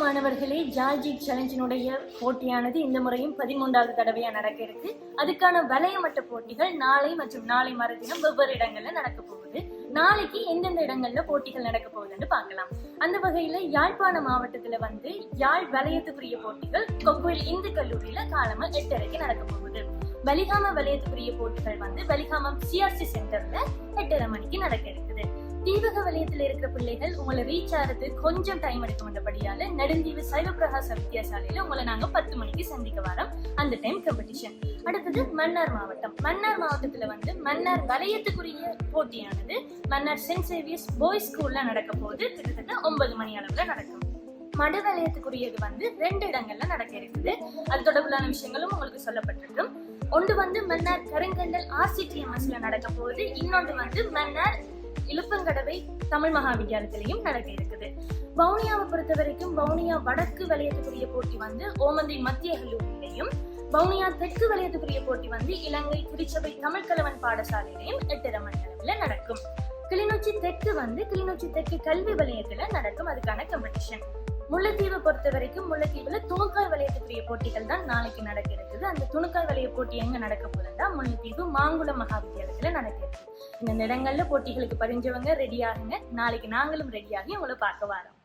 மாணவர்களே ஜார்ஜி சேலஞ்சினுடைய போட்டியானது இந்த முறையும் பதிமூன்றாவது தடவையா நடக்க இருக்கு. அதுக்கான வலையமட்ட போட்டிகள் நாளை மற்றும் நாளை மறுதினம் வெவ்வேறு இடங்கள்ல நடக்க போகுது. நாளைக்கு எந்தெந்த இடங்கள்ல போட்டிகள் நடக்க போகுதுன்னு பார்க்கலாம். அந்த வகையில யாழ்ப்பாண மாவட்டத்துல வந்து யாழ் வலயத்துக்குரிய போட்டிகள் கொக்கோயில் இந்து கல்லூரியில காலமா எட்டரைக்கு நடக்க போகுது. வலிகாம வலயத்துக்குரிய போட்டிகள் வந்து வலிகாமம் சிஆர்சி சென்டர்ல எட்டரை மணிக்கு நடக்க இருக்குது. தீபக வலயத்தில் இருக்கிற பிள்ளைகள் உங்களை ரீச் ஆகிறது கொஞ்சம் டைம் எடுக்கும்ன்றபடியால நெடுந்தீவு சைவ வித்தியாசாலையில உங்களை நாங்க பத்து மணிக்கு சந்திக்க வரோம். அந்த டைம் காம்படிஷன் அடுத்தது மன்னார் மாவட்டம். மன்னார் மாவட்டத்துல வந்து மன்னார் வலயத்துக்குரிய போட்டியானது மன்னார் சென்ட் சேவியர்ஸ் பாய்ஸ் ஸ்கூல்ல நடக்க போகுது. கிட்டத்தட்ட ஒன்பது மணி அளவுல நடக்கும். மடு வலயத்துக்குரியது வந்து ரெண்டு இடங்கள்ல நடக்க இருக்குது. அது தொடர்பிலான விஷயங்களும் உங்களுக்கு சொல்லப்பட்டிருக்கும். ஒன்று வந்து மன்னார் கருங்கண்டல் ஆர்சிடிஎம்எஸ்ல நடக்க போகுது. இன்னொன்று வந்து மன்னார் இழுப்பங்கடவை தமிழ் மகா வித்தியாலயத்திலையும் நடக்க இருக்குது. வவுனியாவை பொறுத்த வரைக்கும் வவுனியா வடக்கு வலயத்துக்குரிய போட்டி வந்து ஓமந்தை மத்திய கல்லூரியிலையும் வவுனியா தெற்கு வலயத்துக்குரிய போட்டி வந்து இலங்கை திருச்சபை தமிழ் கலவன் பாடசாலையிலையும் எட்டரை மணி நடக்கும். கிளிநொச்சி தெற்கு வந்து கிளிநொச்சி தெற்கு கல்வி வலயத்துல நடக்கும் அதுக்கான காம்படிஷன் முல்லைத்தீவை பொறுத்த வரைக்கும் முல்லைத்தீவுல துணுக்காய் விளையாட்டுக்குரிய போட்டிகள் தான் நாளைக்கு நடக்க இருக்குது. அந்த துணுக்கால் வலய போட்டி எங்க நடக்க போகுதுன்னா முல்லைத்தீவு மாங்குளம் மகா வித்தியாலயத்துல நடக்க இருக்கு இந்த இடங்கள்ல போட்டிகளுக்கு பதிஞ்சவங்க ரெடி ஆகுங்க. நாளைக்கு நாங்களும் ரெடியாகி உங்களை பார்க்க வரோம்.